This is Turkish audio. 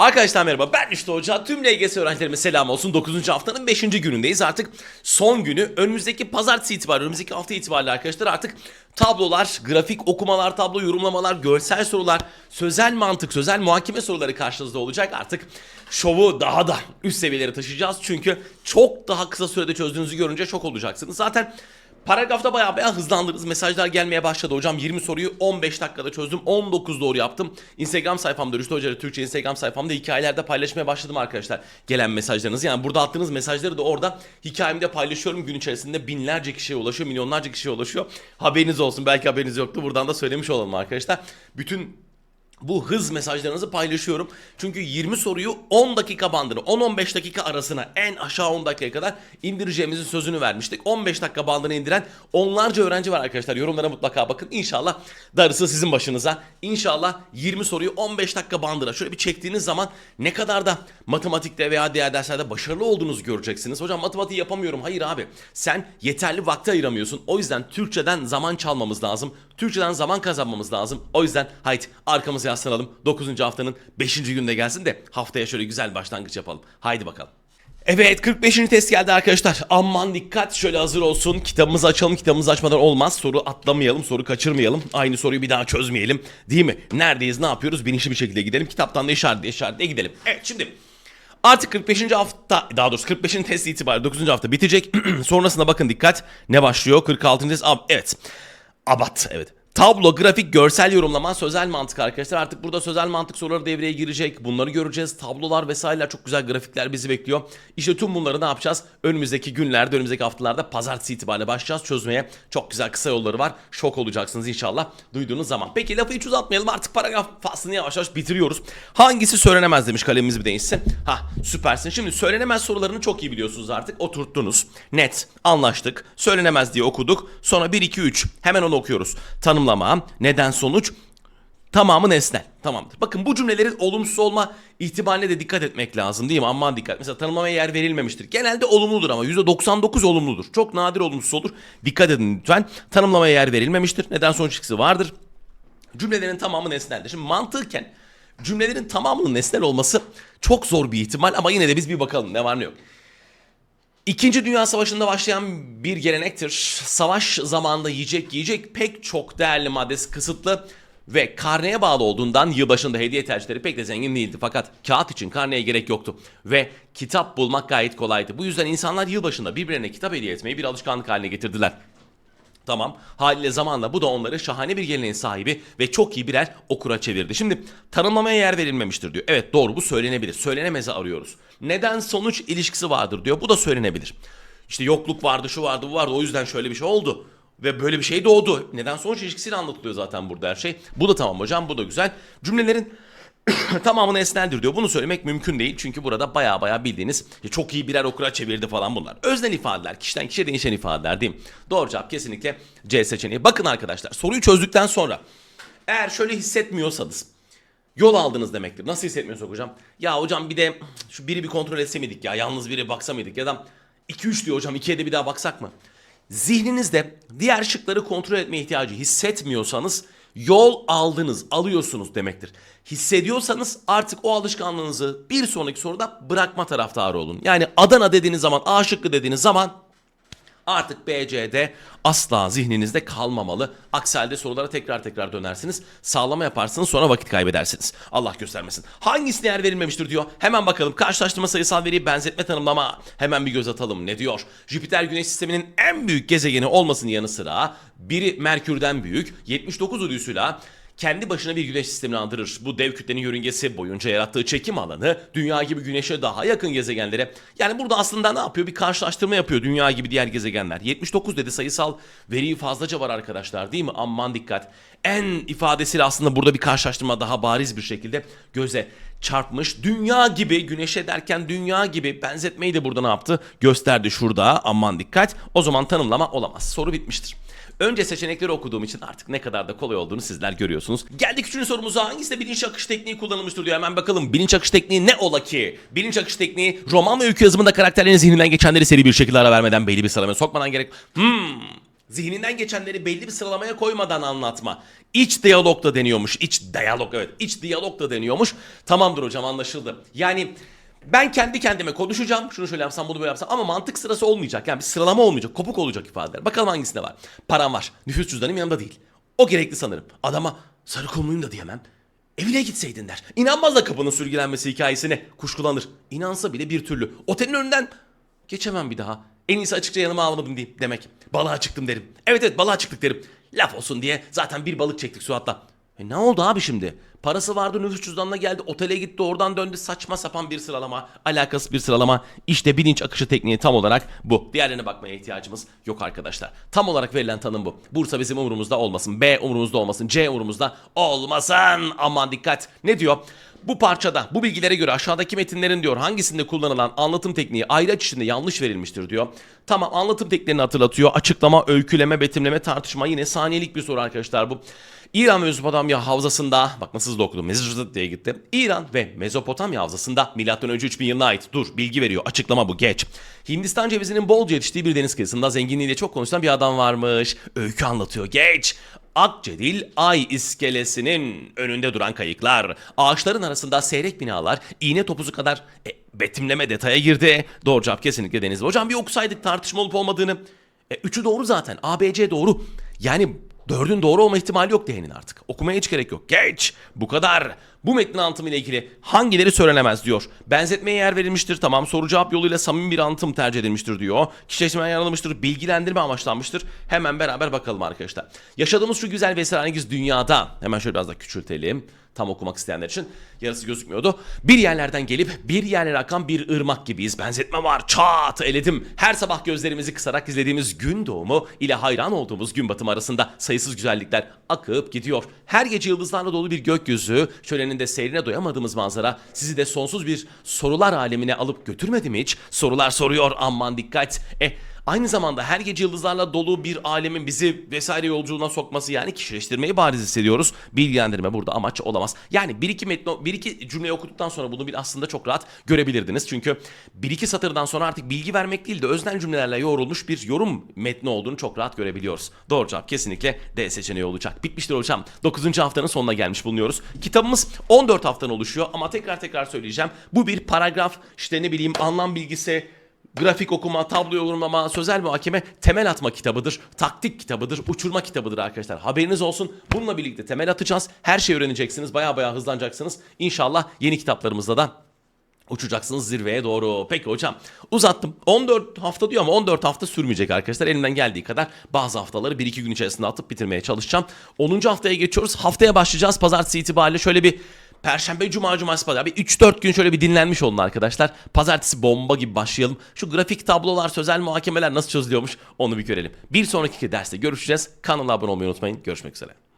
Arkadaşlar merhaba ben Rüştü Hoca. Tüm LGS öğrencilerime selam olsun. 9. haftanın 5. günündeyiz. Artık son günü. Önümüzdeki pazartesi itibariyle, önümüzdeki hafta itibariyle arkadaşlar artık tablolar, grafik okumalar, tablo yorumlamalar, görsel sorular, sözel mantık, sözel muhakeme soruları karşınızda olacak. Artık şovu daha da üst seviyelere taşıyacağız. Çünkü çok daha kısa sürede çözdüğünüzü görünce şok olacaksınız. Zaten Paragrafta bayağı bayağı hızlandınız. Mesajlar gelmeye başladı hocam. 20 soruyu 15 dakikada çözdüm. 19 doğru yaptım. Instagram sayfamda Rüştü Hoca Türkçe Instagram sayfamda hikayelerde paylaşmaya başladım arkadaşlar. Gelen mesajlarınızı. Yani burada attığınız mesajları da orada hikayemde paylaşıyorum. Gün içerisinde binlerce kişiye ulaşıyor. Milyonlarca kişiye ulaşıyor. Haberiniz olsun. Belki haberiniz yoktu. Buradan da söylemiş olalım arkadaşlar. Bütün bu hız mesajlarınızı paylaşıyorum. Çünkü 20 soruyu 10 dakika bandını 10-15 dakika arasına en aşağı 10 dakikaya kadar indireceğimizin sözünü vermiştik. 15 dakika bandını indiren onlarca öğrenci var arkadaşlar. Yorumlara mutlaka bakın. İnşallah darısı sizin başınıza. İnşallah 20 soruyu 15 dakika bandına şöyle bir çektiğiniz zaman ne kadar da matematikte veya diğer derslerde başarılı olduğunuzu göreceksiniz. Hocam matematiği yapamıyorum. Hayır abi. Sen yeterli vakti ayıramıyorsun. O yüzden Türkçeden zaman çalmamız lazım. Türkçeden zaman kazanmamız lazım. O yüzden haydi arkamıza yaslanalım. 9. haftanın 5. günde gelsin de haftaya şöyle güzel başlangıç yapalım. Haydi bakalım. Evet 45. test geldi arkadaşlar. Aman dikkat şöyle hazır olsun. Kitabımızı açalım. Kitabımızı açmadan olmaz. Soru atlamayalım. Soru kaçırmayalım. Aynı soruyu bir daha çözmeyelim. Değil mi? Neredeyiz ne yapıyoruz? Bilinçli bir şekilde gidelim. Kitaptan da işaretle işaretle gidelim. Evet şimdi Artık 45. hafta daha doğrusu 45. test itibariyle 9. hafta bitecek. Sonrasında bakın dikkat ne başlıyor? 46. test. Evet. Abat evet. Tablo, grafik, görsel yorumlama, sözel mantık arkadaşlar. Artık burada sözel mantık soruları devreye girecek. Bunları göreceğiz. Tablolar vesaireler çok güzel grafikler bizi bekliyor. İşte tüm bunları ne yapacağız? Önümüzdeki günlerde, önümüzdeki haftalarda pazartesi itibariyle başlayacağız çözmeye. Çok güzel kısa yolları var. Şok olacaksınız inşallah duyduğunuz zaman. Peki lafı hiç uzatmayalım. Artık paragraf faslını yavaş yavaş bitiriyoruz. Hangisi söylenemez demiş kalemimiz bir değişsin. Ha süpersin. Şimdi söylenemez sorularını çok iyi biliyorsunuz artık. Oturttunuz. Net. Anlaştık. Söylenemez diye okuduk. Sonra 1, 2, 3. Hemen onu okuyoruz. Tanımlama, neden sonuç, tamamı nesnel. Tamamdır. Bakın bu cümlelerin olumsuz olma ihtimaline de dikkat etmek lazım değil mi? Aman dikkat. Mesela tanımlamaya yer verilmemiştir. Genelde olumludur ama %99 olumludur. Çok nadir olumsuz olur. Dikkat edin lütfen. Tanımlamaya yer verilmemiştir. Neden sonuç ikisi vardır. Cümlelerin tamamı nesneldir. Şimdi mantıken cümlelerin tamamının nesnel olması çok zor bir ihtimal ama yine de biz bir bakalım ne var ne yok. İkinci Dünya Savaşı'nda başlayan bir gelenektir. Savaş zamanında yiyecek yiyecek pek çok değerli maddesi kısıtlı ve karneye bağlı olduğundan yılbaşında hediye tercihleri pek de zengin değildi. Fakat kağıt için karneye gerek yoktu ve kitap bulmak gayet kolaydı. Bu yüzden insanlar yılbaşında birbirlerine kitap hediye etmeyi bir alışkanlık haline getirdiler. Tamam. Haliyle zamanla bu da onları şahane bir geleneğin sahibi ve çok iyi birer okura çevirdi. Şimdi tanımlamaya yer verilmemiştir diyor. Evet doğru bu söylenebilir. Söylenemezi arıyoruz. Neden sonuç ilişkisi vardır diyor. Bu da söylenebilir. İşte yokluk vardı, şu vardı, bu vardı. O yüzden şöyle bir şey oldu. Ve böyle bir şey doğdu. Neden sonuç ilişkisiyle anlatılıyor zaten burada her şey. Bu da tamam hocam, bu da güzel. Cümlelerin tamamını esneldir diyor. Bunu söylemek mümkün değil. Çünkü burada baya baya bildiğiniz çok iyi birer okura çevirdi falan bunlar. Öznel ifadeler, kişiden kişiye değişen ifadeler değil mi? Doğru cevap kesinlikle C seçeneği. Bakın arkadaşlar soruyu çözdükten sonra eğer şöyle hissetmiyorsanız yol aldınız demektir. Nasıl hissetmiyorsak hocam? Ya hocam bir de şu biri bir kontrol etse miydik ya? Yalnız biri baksa mıydık? Ya da 2-3 diyor hocam 2'ye de bir daha baksak mı? Zihninizde diğer şıkları kontrol etme ihtiyacı hissetmiyorsanız yol aldınız, alıyorsunuz demektir. Hissediyorsanız artık o alışkanlığınızı bir sonraki soruda bırakma taraftarı olun. Yani Adana dediğiniz zaman, A şıkkı dediğiniz zaman Artık BCD asla zihninizde kalmamalı. Aksi halde sorulara tekrar tekrar dönersiniz. Sağlama yaparsınız sonra vakit kaybedersiniz. Allah göstermesin. Hangisine yer verilmemiştir diyor. Hemen bakalım. Karşılaştırma sayısal veri benzetme tanımlama. Hemen bir göz atalım. Ne diyor? Jüpiter güneş sisteminin en büyük gezegeni olmasının yanı sıra biri Merkür'den büyük 79 uydusuyla kendi başına bir güneş sistemini andırır. Bu dev kütlenin yörüngesi boyunca yarattığı çekim alanı dünya gibi güneşe daha yakın gezegenlere. Yani burada aslında ne yapıyor? Bir karşılaştırma yapıyor dünya gibi diğer gezegenler. 79 dedi sayısal veriyi fazlaca var arkadaşlar değil mi? Aman dikkat. En ifadesiyle aslında burada bir karşılaştırma daha bariz bir şekilde göze çarpmış. Dünya gibi güneşe derken dünya gibi benzetmeyi de burada ne yaptı? Gösterdi şurada aman dikkat. O zaman tanımlama olamaz. Soru bitmiştir. Önce seçenekleri okuduğum için artık ne kadar da kolay olduğunu sizler görüyorsunuz. Geldik üçüncü sorumuza. Hangisi de bilinç akış tekniği kullanılmıştır diyor. Hemen bakalım. Bilinç akış tekniği ne ola ki? Bilinç akış tekniği roman ve öykü yazımında karakterlerin zihninden geçenleri seri bir şekilde ara vermeden belli bir sıralamaya sokmadan gerek... Hmm... Zihninden geçenleri belli bir sıralamaya koymadan anlatma. İç diyalog da deniyormuş. İç diyalog evet. İç diyalog da deniyormuş. Tamamdır hocam anlaşıldı. Yani ben kendi kendime konuşacağım. Şunu şöyle yapsam bunu böyle yapsam ama mantık sırası olmayacak. Yani bir sıralama olmayacak. Kopuk olacak ifadeler. Bakalım hangisinde var. Param var. Nüfus cüzdanım yanımda değil. O gerekli sanırım. Adama sarı kumluyum da diyemem. Evine gitseydin der. İnanmaz da kapının sürgülenmesi hikayesine. Kuşkulanır. İnansa bile bir türlü. Otelin önünden geçemem bir daha. En iyisi açıkça yanıma almadım diyeyim demek. Balığa çıktım derim. Evet evet balığa çıktık derim. Laf olsun diye zaten bir balık çektik Suat'la. E ne oldu abi şimdi? Parası vardı nüfus cüzdanına geldi otele gitti oradan döndü saçma sapan bir sıralama. Alakasız bir sıralama. İşte bilinç akışı tekniği tam olarak bu. Diğerlerine bakmaya ihtiyacımız yok arkadaşlar. Tam olarak verilen tanım bu. Bursa bizim umurumuzda olmasın. B umurumuzda olmasın. C umurumuzda olmasın. Aman dikkat. Ne diyor? Bu parçada bu bilgilere göre aşağıdaki metinlerin diyor hangisinde kullanılan anlatım tekniği ayraç içinde yanlış verilmiştir diyor. Tamam anlatım tekniğini hatırlatıyor. Açıklama, öyküleme, betimleme, tartışma yine saniyelik bir soru arkadaşlar bu. İran ve Mezopotamya havzasında bak nasıl hızlı okudum Mezopotamya diye gitti. İran ve Mezopotamya havzasında önce 3000 yılına ait. Dur bilgi veriyor. Açıklama bu geç. Hindistan cevizinin bolca yetiştiği bir deniz kıyısında zenginliğiyle çok konuşulan bir adam varmış. Öykü anlatıyor. Geç. Akcedil Ay iskelesinin önünde duran kayıklar, ağaçların arasında seyrek binalar, iğne topuzu kadar e, betimleme detaya girdi. Doğru cevap kesinlikle Denizli. Hocam bir okusaydık tartışma olup olmadığını. E, üçü doğru zaten. A, B, C doğru. Yani dördün doğru olma ihtimali yok diyenin artık. Okumaya hiç gerek yok. Geç. Bu kadar. Bu metnin anlatımı ile ilgili hangileri söylenemez diyor. Benzetmeye yer verilmiştir. Tamam soru cevap yoluyla samimi bir anlatım tercih edilmiştir diyor. Kişileştirme yararlanmıştır. Bilgilendirme amaçlanmıştır. Hemen beraber bakalım arkadaşlar. Yaşadığımız şu güzel ve esrarengiz dünyada. Hemen şöyle biraz da küçültelim. Tam okumak isteyenler için yarısı gözükmüyordu. Bir yerlerden gelip bir yerlere akan bir ırmak gibiyiz. Benzetme var. Çat eledim. Her sabah gözlerimizi kısarak izlediğimiz gün doğumu ile hayran olduğumuz gün batımı arasında sayısız güzellikler akıp gidiyor. Her gece yıldızlarla dolu bir gökyüzü, şölenin de seyrine doyamadığımız manzara sizi de sonsuz bir sorular alemine alıp götürmedi mi hiç? Sorular soruyor aman dikkat. E Aynı zamanda her gece yıldızlarla dolu bir alemin bizi vesaire yolculuğuna sokması yani kişileştirmeyi bariz hissediyoruz. Bilgilendirme burada amaç olamaz. Yani bir iki metni, bir iki cümleyi okuduktan sonra bunu bir aslında çok rahat görebilirdiniz. Çünkü bir iki satırdan sonra artık bilgi vermek değil de öznel cümlelerle yoğrulmuş bir yorum metni olduğunu çok rahat görebiliyoruz. Doğru cevap kesinlikle D seçeneği olacak. Bitmiştir hocam. 9. haftanın sonuna gelmiş bulunuyoruz. Kitabımız 14 haftadan oluşuyor ama tekrar tekrar söyleyeceğim. Bu bir paragraf işte ne bileyim anlam bilgisi grafik okuma, tablo yorumlama, sözel muhakeme temel atma kitabıdır. Taktik kitabıdır, uçurma kitabıdır arkadaşlar. Haberiniz olsun. Bununla birlikte temel atacağız. Her şeyi öğreneceksiniz. Baya baya hızlanacaksınız. İnşallah yeni kitaplarımızda da uçacaksınız zirveye doğru. Peki hocam uzattım. 14 hafta diyor ama 14 hafta sürmeyecek arkadaşlar. Elimden geldiği kadar bazı haftaları 1-2 gün içerisinde atıp bitirmeye çalışacağım. 10. haftaya geçiyoruz. Haftaya başlayacağız. Pazartesi itibariyle şöyle bir Perşembe, Cuma, Cumartesi, Pazar. Bir 3-4 gün şöyle bir dinlenmiş olun arkadaşlar. Pazartesi bomba gibi başlayalım. Şu grafik tablolar, sözel muhakemeler nasıl çözülüyormuş onu bir görelim. Bir sonraki derste görüşeceğiz. Kanala abone olmayı unutmayın. Görüşmek üzere.